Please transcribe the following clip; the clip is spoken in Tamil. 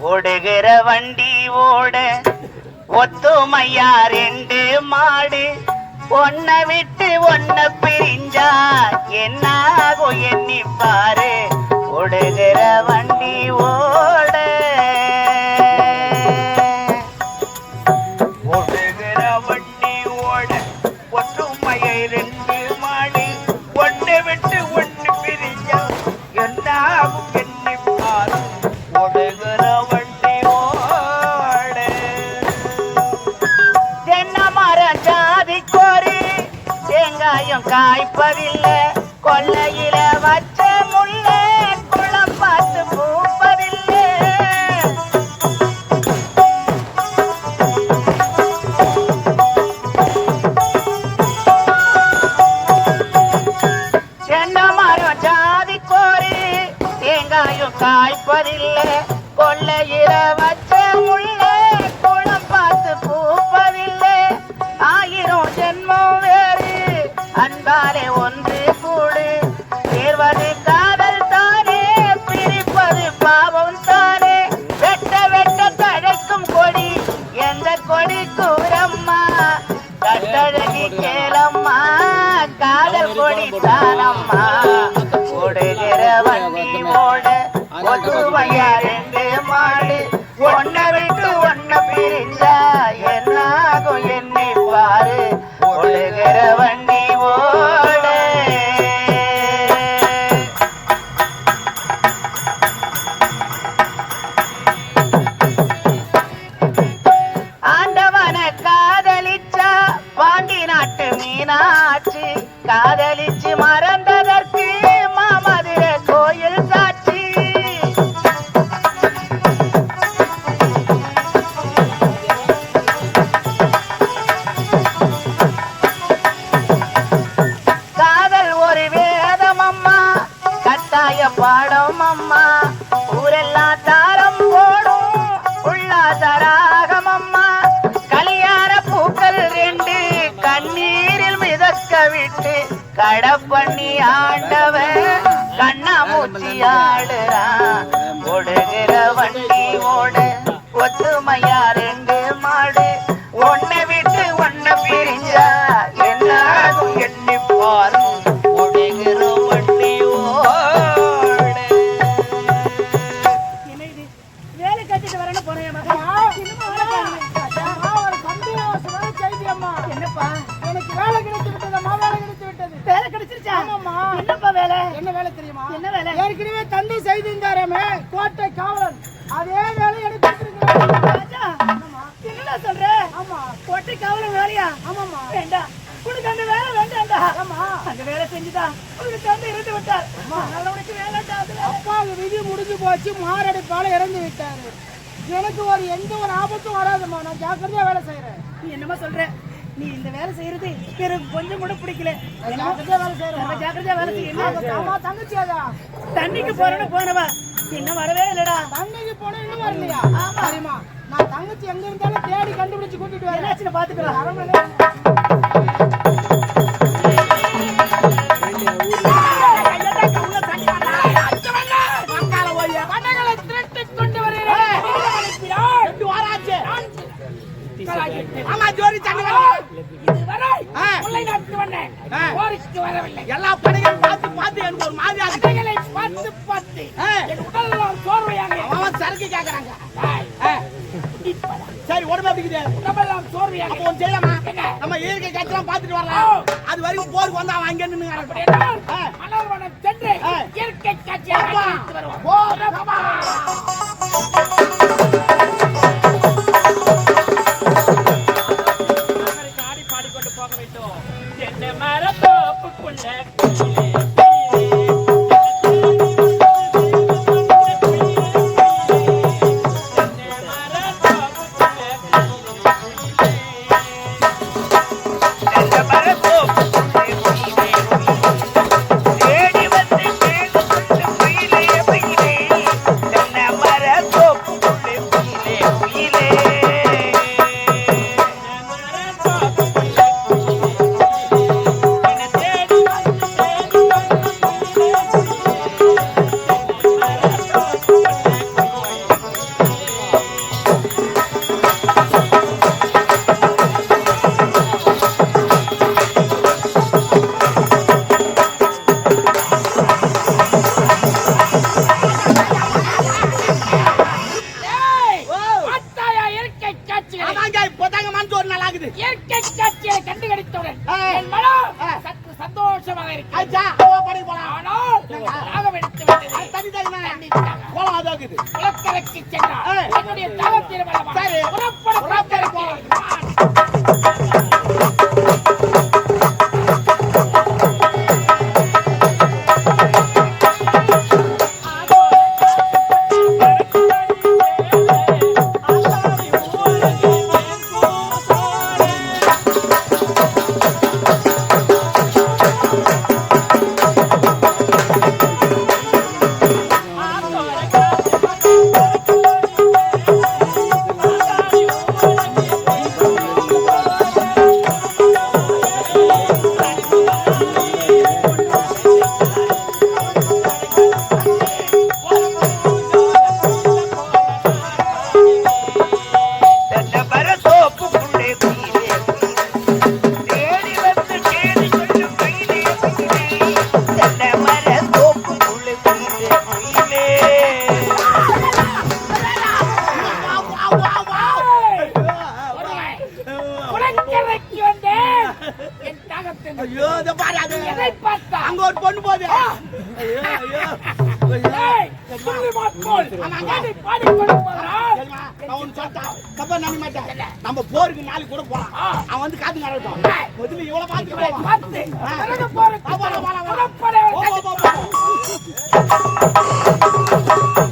ஓடுகிற வண்டி ஓட ஒத்துமையா ரெண்டு மாடு. ஒன்ன விட்டு ஒன்ன பிரிஞ்சா என்னாகும் எண்ணி பாரு ஓடுகிற வண்டி ஓட காய்ப்பதில்லை. கொல்லையில வச்ச முள்ள குளம் பார்த்து பூப்பதில்லை. தென்னை ஜாதி கோரி தேங்காயும் காய்ப்பதில்லை. கொல்லையில வச்ச முள்ள குளம் பார்த்து பூப்பதில்லை. அன்பாலே ஒன்று கூடு. சேர்வது காதல் தானே பிரிப்பது பாவம் தானே. வெட்ட வெட்ட தழைக்கும் கொடி எந்த கொடி கூறம்மா கட்டழகி கேளம்மா காதல் கொடி தானம்மா. ஓடுகிற வண்டி ஓட ஒத்துமையா ரெண்டு மாடு கட்டாய பாடம் அம்மா. ஊரெல்லாம் தாரம் போடும். உள்ளாசராகம் அம்மா கலியார பூக்கள் ரெண்டு கண்ணீரில் மிதக்க விட்டு கடப்பண்ணி ஆண்டவன் கண்ணாமூச்சி ஆடுறான் ஓடுகிற வண்டி ஓடு ஒத்துமையா ஏற்கனவே தந்தை செய்திருந்தாரமே கோட்டை காவலன். அதே வேலை எனக்கு என்னடா சொல்ற? ஆமா கோட்டை காவலன் வேலையா? ஆமாம்மா. வேண்டாம் உனக்கு அந்த வேலை வேண்டாம்டா. ஆமா அந்த வேலை செஞ்சுதா. உனக்கு தந்தை இருந்து விட்டார். உனக்கு வேலைடா அது வேலை. அப்பாவுக்கு விதி முடிஞ்சு போச்சு. மாரடைப்பால இறந்து விட்டாரு. எனக்கு ஒரு எந்த ஒரு ஆபத்தும் வராதும்மா. நான் ஜாக்கிரதையா வேலை செய்யறேன் நீ என்னமா சொல்ற? நீ இந்த வேலை செய்யறது எனக்கு கொஞ்சம் கூட பிடிக்கல. ஜாக்கிரதையா வேலை செய்யணும். ஆமா தங்கச்சி அதா தண்ணிக்கு போறேன்னு போனவ இன்னும் வரவே இல்லடா. தண்ணிக்கு போன இன்னும் வரலையா? சரிம்மா நான் தங்கச்சி எங்க இருந்தாலும் தேடி கண்டுபிடிச்சு கூட்டிட்டு வரேன். என்னாச்சுன்னு ஆ. எல்லா படைகளும் பார்த்து பார்த்து எனக்கு ஒரு மாதிரியா இருக்கு. ஆ. அவன் சரக்கு கேக்குறாங்க. ஆ. சரி உடம்பு எப்படி இருக்குது? அப்போ ஒண்ணு செய்யலாமா? நம்ம இயற்கை காட்சியெல்லாம் பார்த்துட்டு வரலாம். அது வரைக்கும் போருக்கு வந்தா அவன் அங்கே நின்னு கிடப்பான். ஆ. ஆ. அப்பா. போ. ஆடி boneca. பார்த்தவுடன் என் சந்தோஷமாக இருக்கு அப்படி போலாம். ஆனால் தாகம் எடுத்து வந்தது தனி தனி போலாம் என்னுடைய தாகம் திருமணம் சரி. ஐயோ இத பாரு அது எதை பார்த்தா? அங்க ஒரு பொண்ணு போகுது. ஐயோ ஐயோ. ஏய், சொல்லி மாட்கோள். அங்கடி பாடிக்கொண்டு போகிறான். சரிம்மா, நான் ஒண்ணு சொல்லிட்டேன். தப்பா நினைக்க மாட்டேன். நம்ம போருக்கு நாளைக்கு கூட போலாம் அவன் வந்து காத்து நடட்டும் முதல்ல இவ்வளவு பார்த்து இவரை போவான். பார்த்து. பிறகு போருக்கு வா, வா, வா, வா, வா. புறப்பட போ, போ, போ, போ.